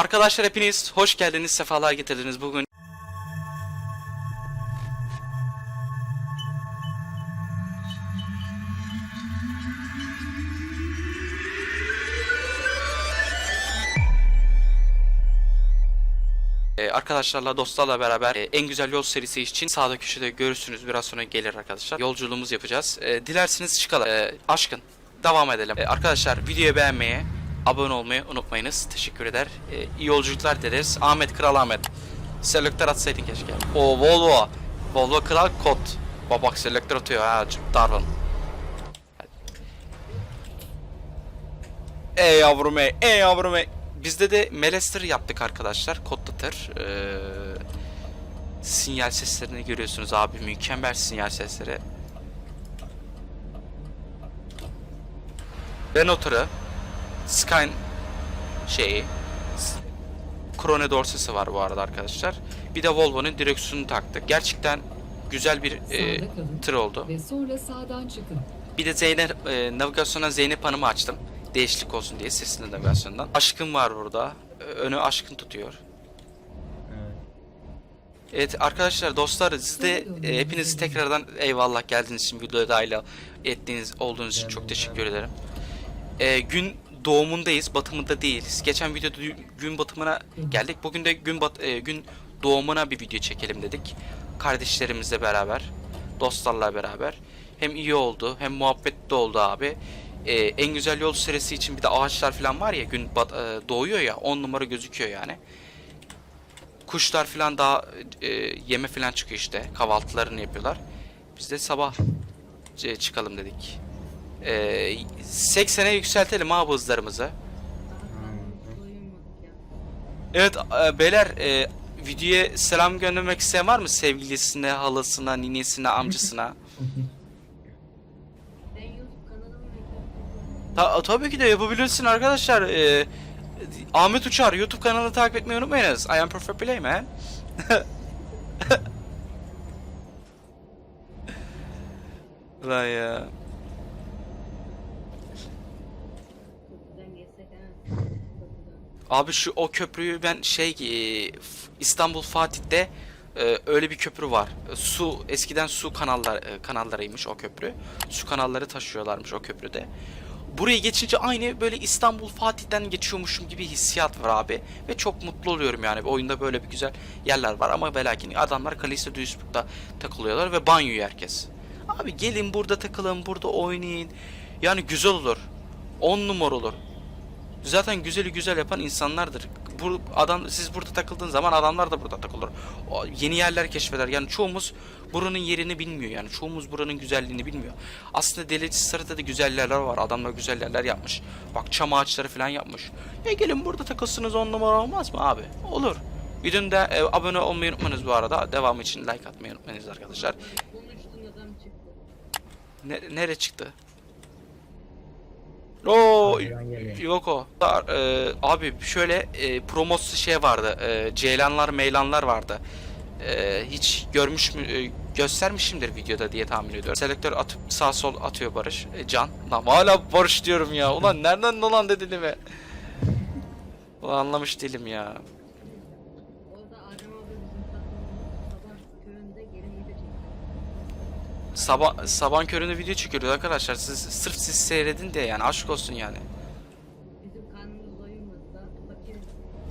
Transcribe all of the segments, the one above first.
Arkadaşlar hepiniz hoş geldiniz, sefalar getirdiniz. Bugün Ee, arkadaşlarla, dostlarla beraber e, en güzel yol serisi için sağda köşede görürsünüz. Biraz sonra gelir arkadaşlar. Yolculuğumuz yapacağız. E, dilerseniz çıkalım. E, aşkın devam edelim. Arkadaşlar videoyu beğenmeyi, abone olmayı unutmayınız. Teşekkür eder. E, iyi yolculuklar dileriz. Ahmet Kral Ahmet. Selektör atsaydın keşke. O Volvo. Volvo Kral Kod. Babak selektör atıyor ha. Darwin. Ey yavrum ey, ey yavrum ey. Bizde de Melester yaptık arkadaşlar. Kodlu tır. Ee, sinyal seslerini görüyorsunuz abi. Mükemmel sinyal sesleri. Renault tırı. Skyline şeyi. Krone dorsesi var bu arada arkadaşlar. Bir de Volvo'nun direksiyonunu taktık. Gerçekten güzel bir e, tır oldu. Ve sonra sağdan çıkın. Bir de Zeynep e, navigasyona Zeynep Hanım'ı açtım. Değişiklik olsun diye sesli navigasyondan. Aşkın var burada. Önü aşkın tutuyor. Evet arkadaşlar dostlar siz de e, hepiniz tekrardan eyvallah geldiğiniz için videoya dahil ettiğiniz olduğunuz için çok teşekkür ederim. E, gün doğumundayız, batımında değiliz. Geçen videoda gün batımına geldik. Bugün de gün bat e, gün doğumuna bir video çekelim dedik. Kardeşlerimizle beraber, dostlarla beraber. Hem iyi oldu, hem muhabbet de oldu abi. E, en güzel yol serisi için bir de ağaçlar falan var ya gün bat- e, doğuyor ya 10 numara gözüküyor yani kuşlar falan daha e, yeme falan çıkıyor işte. Kahvaltılarını yapıyorlar. Biz de sabah e, çıkalım dedik. E, 80'e yükseltelim abi hızlarımızı. Evet e, beyler e, videoya selam göndermek isteyen var mı? Sevgilisine, halasına, ninesine, amcasına. Ta tabii ki de yapabilirsin arkadaşlar. E, Ahmet Uçar YouTube kanalını takip etmeyi unutmayınız. I am Perfect Play man. Lan ya. Abi şu o köprüyü ben şey e, İstanbul Fatih'te e, öyle bir köprü var. E, Su eskiden su kanallar e, kanallarıymış o köprü. Su kanalları taşıyorlarmış o köprüde. Buraya geçince aynı böyle İstanbul Fatih'ten geçiyormuşum gibi hissiyat var abi. Ve çok mutlu oluyorum yani. Oyunda böyle bir güzel yerler var ama ve lakin adamlar Kalista Duisburg'da takılıyorlar ve banyo herkes. Abi gelin burada takılın, burada oynayın. Yani güzel olur. 10 numara olur. Zaten güzeli güzel yapan insanlardır. Bu adam siz burada takıldığın zaman adamlar da burada takılır. O, yeni yerler keşfeder. Yani çoğumuz buranın yerini bilmiyor yani. Çoğumuz buranın güzelliğini bilmiyor. Aslında Delici Sarı'da da güzel yerler var. Adamlar güzel yerler yapmış. Bak çam ağaçları falan yapmış. E gelin burada takılsınız on numara olmaz mı abi? Olur. Videonun da e, abone olmayı unutmayınız bu arada. Devamı için like atmayı unutmayınız arkadaşlar. Ne, nere çıktı? Geliyor. yok o. Dar- e, abi şöyle e, promosu şey vardı. E, ceylanlar, meylanlar vardı. E, hiç görmüş mü e, göstermişimdir videoda diye tahmin ediyorum. Selektör atıp sağ sol atıyor Barış. E, Can. Lan hala Barış diyorum ya. Ulan nereden dolan dedi mi? Ulan anlamış değilim ya. Orada Adem abi bizim takımımız sabah köyünde geri video çekti. Sabah sabah köründe video çekiyoruz arkadaşlar. Siz sırf siz seyredin diye yani aşk olsun yani.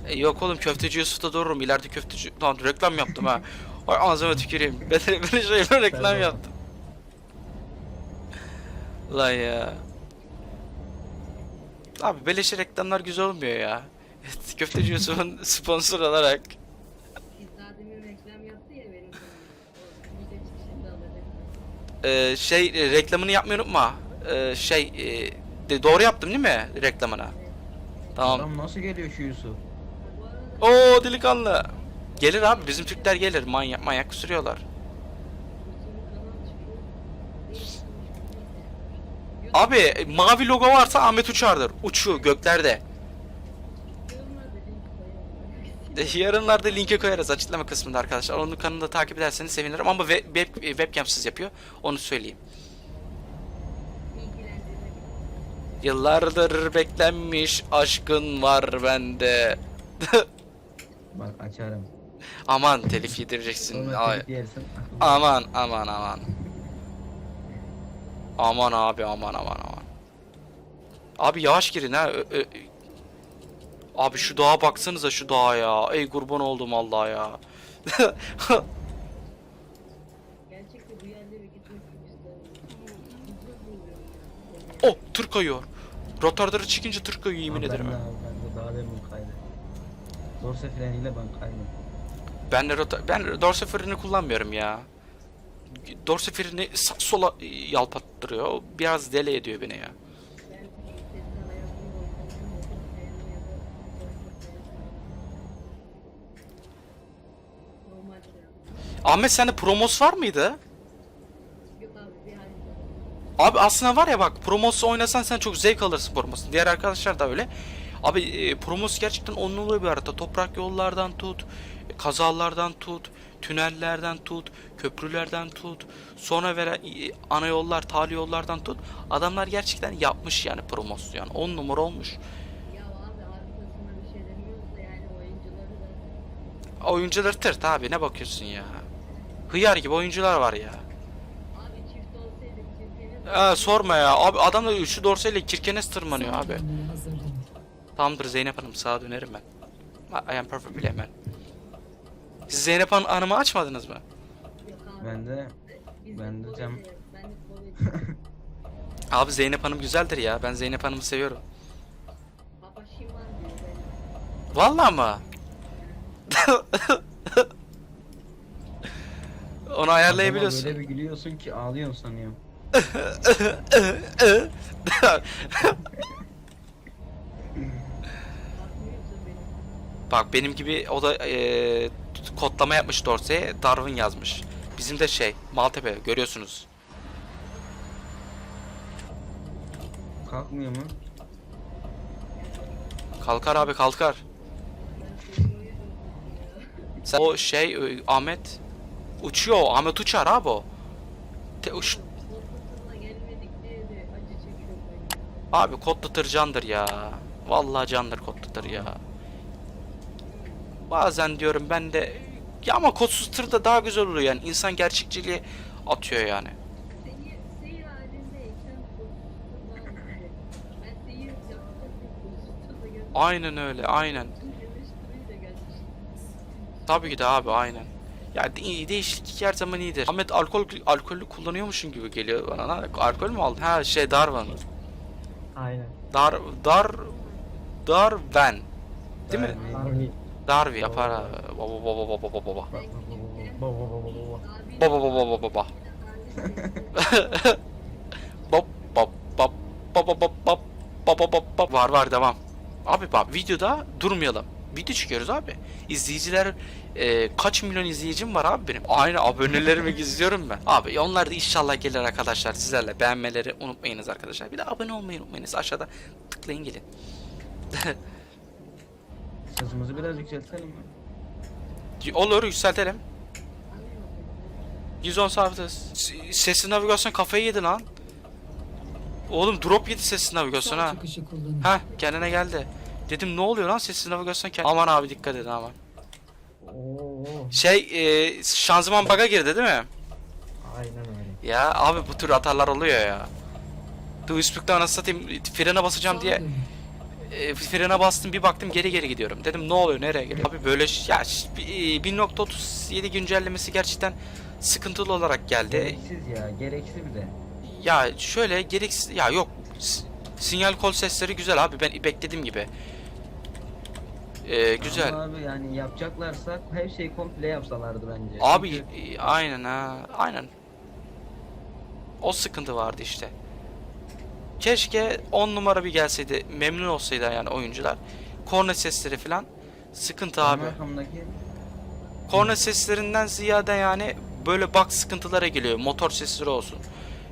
E, yok oğlum köfteci Yusuf'ta dururum. İleride köfteci... Lan reklam yaptım ha. Ay ağzıma tüküreyim. Ben böyle şeyler reklam yaptım. Lan ya. Abi beleşe reklamlar güzel olmuyor ya. Evet, köfteci Yusuf'un sponsor olarak. İzzademin reklam yaptı ya benim kanalımda. O video çıkışında alacak. Ee, şey e, reklamını yapmayı unutma. Ee, şey e, de, doğru yaptım değil mi reklamını? Tamam. Adam nasıl geliyor şu Yusuf? Oo delikanlı. Gelir abi bizim Türkler gelir. Manyak manyak sürüyorlar. Abi e, mavi logo varsa Ahmet Uçar'dır. Uçuyor göklerde. Yarınlarda linke koyarız açıklama kısmında arkadaşlar. Onun kanalını da takip ederseniz sevinirim ama web, web, webcamsız yapıyor. Onu söyleyeyim. Yıllardır beklenmiş aşkın var bende. Bak açarım. Aman telif yedireceksin. Ay. Aman aman aman. Aman abi aman aman aman. Abi yavaş girin ha. Ö- ö- Abi şu dağa baksanıza şu dağa ya. Ey kurban oldum Allah ya. Oh tır kayıyor. Rotarları çıkınca tır kayıyor yemin ederim. Ben de, ben de daha demin kaydı. Dorse freniyle ben kaydım. Ben de rota ben dorse freni kullanmıyorum ya. Dorse freni sağ sola yalpattırıyor. O Biraz deli ediyor beni ya. Ben sesten hayatımı boyunca motor freni ya da motor freni. Normal fren. Ahmet sende promos var mıydı? Yok abi bir Abi aslında var ya bak Promos'u oynasan sen çok zevk alırsın Promos'u. Diğer arkadaşlar da öyle. Abi e, Promos gerçekten on numara bir harita. Toprak yollardan tut, kazalardan tut, tünellerden tut, köprülerden tut. Sonra veren e, ana yollar, tali yollardan tut. Adamlar gerçekten yapmış yani Promos yani. On numara olmuş. Ya abi haritasına bir şey demiyoruz da yani oyuncuları da Oyuncuları tırt abi ne bakıyorsun ya. Hıyar gibi oyuncular var ya. Aa, sorma ya. Abi adam da şu dorseyle kirkenes tırmanıyor abi. Tamamdır Zeynep Hanım sağa dönerim ben. I am perfectly man. Siz Zeynep Han- Hanım'ı açmadınız mı? Ben de ben de ederiz. Abi Zeynep Hanım güzeldir ya. Ben Zeynep Hanım'ı seviyorum. Vallahi mı? Onu ayarlayabiliyorsun. Böyle bir gülüyorsun ki ağlıyorsun sanıyorum. Bak benim gibi o da eee, kodlama yapmış Dorsey'e Darwin yazmış. Bizim de şey Maltepe görüyorsunuz. Kalkmıyor mu? Kalkar abi kalkar. Sen o şey e, Ahmet uçuyor. Ahmet uçar abi o. Te, uç. Abi kodlu tır candır ya. Vallahi candır kodlu tır ya. Bazen diyorum ben de ya ama kodsuz tır da daha güzel oluyor yani. İnsan gerçekçiliği atıyor yani. Aynen öyle aynen. Tabii ki de abi aynen. Ya de- değişiklik her zaman iyidir. Ahmet alkol alkollü kullanıyormuşsun gibi geliyor bana. lan. Alkol mü aldın? Ha şey Darwin. Aynen. Dar dar Darwin. Değil mi? Abi. Darwi yapar abi. Baba baba baba baba baba. Baba baba baba baba. Bop bop bop bop bop bop bop bop bop bop. Var var devam. Abi bak videoda durmayalım. Video çıkıyoruz abi. İzleyiciler e, kaç milyon izleyicim var abi benim. Aynı abonelerimi gizliyorum ben. Abi onlar da inşallah gelir arkadaşlar sizlerle. Beğenmeleri unutmayınız arkadaşlar. Bir de abone olmayı unutmayınız. Aşağıda tıklayın gelin. Sesimizi biraz yükseltelim mi? Olur yükseltelim. 110 sabit. Sesli navigasyon kafayı yedi lan. Oğlum drop yedi sesli navigasyon ha. Ha kendine geldi. Dedim ne oluyor lan sessiz navigasyon kend- Aman abi dikkat edin aman. Oo. Şey e, şanzıman baga girdi değil mi? Aynen öyle. Ya abi bu tür hatalar oluyor ya. Duisburg'da anasını satayım frene basacağım diye e, frene bastım bir baktım geri geri gidiyorum. Dedim ne oluyor nereye gidiyor? Abi böyle ya ş- bir- e, 1.37 güncellemesi gerçekten sıkıntılı olarak geldi. Gereksiz ya, gereksiz bir de. Ya şöyle gereksiz ya yok sinyal kol sesleri güzel abi ben beklediğim gibi. Ee, güzel. Ama abi yani yapacaklarsa her şeyi komple yapsalardı bence. Abi Çünkü e, aynen ha aynen. O sıkıntı vardı işte. Keşke 10 numara bir gelseydi memnun olsaydı yani oyuncular. Korna sesleri falan sıkıntı abi. arkamdaki Korna seslerinden ziyade yani böyle bak sıkıntılara geliyor. Motor sesleri olsun.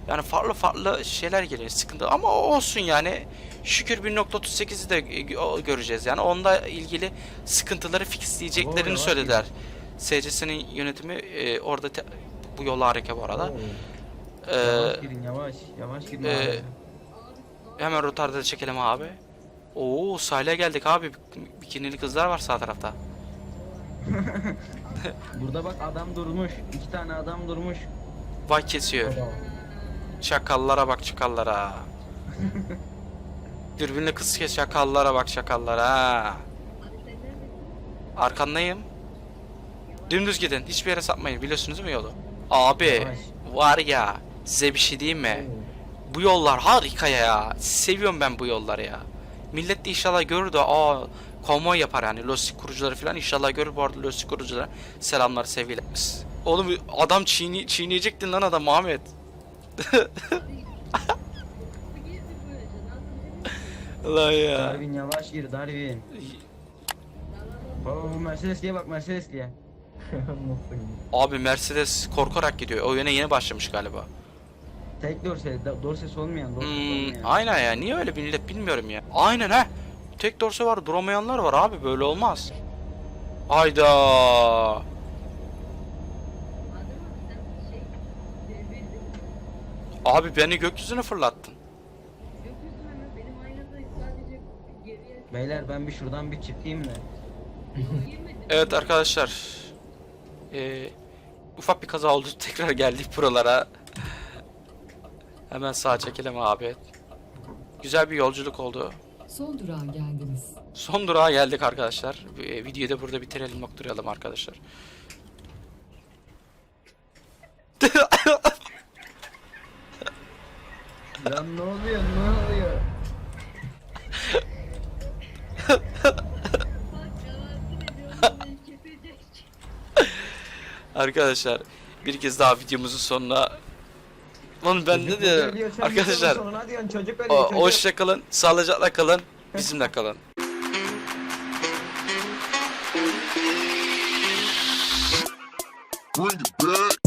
Yani farklı farklı şeyler geliyor sıkıntı ama olsun yani. Şükür 1.38'i de e, göreceğiz yani. Onda ilgili sıkıntıları fixleyeceklerini söylediler. SCS'nin yönetimi e, orada te- bu yola hareket bu arada. Ee, yavaş girin yavaş, yavaş girin e, abi. hemen rotarda çekelim abi. Oo sahile geldik abi. Bikinili kızlar var sağ tarafta. Burada bak adam durmuş. iki tane adam durmuş. Vay kesiyor. Çakallara bak çakallara. Dürbünle kız kes çakallara bak neredesin? Arkandayım. Dümdüz gidin. Hiçbir yere sapmayın. Biliyorsunuz mu yolu? Abi var ya size bir şey diyeyim mi? Bu yollar harika ya. Seviyorum ben bu yolları ya. Millet de inşallah görür de aa konvoy yapar yani lojistik kurucuları falan inşallah görür bu arada lojistik kuruculara selamlar sevgiler. Oğlum adam çiğni, çiğneyecektin lan adam Muhammed. Bu girdi böylece. Nasıl Allah ya. Darwin yavaş gir Darwin. Baba bu Mercedes diye bak Mercedes diye. Abi Mercedes korkarak gidiyor. O yöne yeni başlamış galiba. Tek dorse, da- dorsesi olmayan, dorsesi Hmm, olmayan. aynen ya. Niye öyle millet bilmiyorum ya. Aynen ha. Tek dorse var, duramayanlar var abi. Böyle olmaz. Mi? Abi beni gökyüzüne fırlattın. Gökyüzüne mi? Benim aynada sadece geriye Beyler ben bir şuradan bir çıkayım da. Evet arkadaşlar. Ee, ufak bir kaza oldu. Tekrar geldik buralara. Hemen sağa çekelim abi. Güzel bir yolculuk oldu. Son durağa geldiniz. Son durağa geldik arkadaşlar. Ee, videoyu da burada bitirelim noktalayalım arkadaşlar. Lan ne oluyor ne oluyor? Bak yalansın ediyorum. beni kesecek. Arkadaşlar bir kez daha videomuzun sonuna Lan ben ne diyorum? Arkadaşlar hoşça kalın, sağlıcakla kalın, bizimle kalın. Bring it back.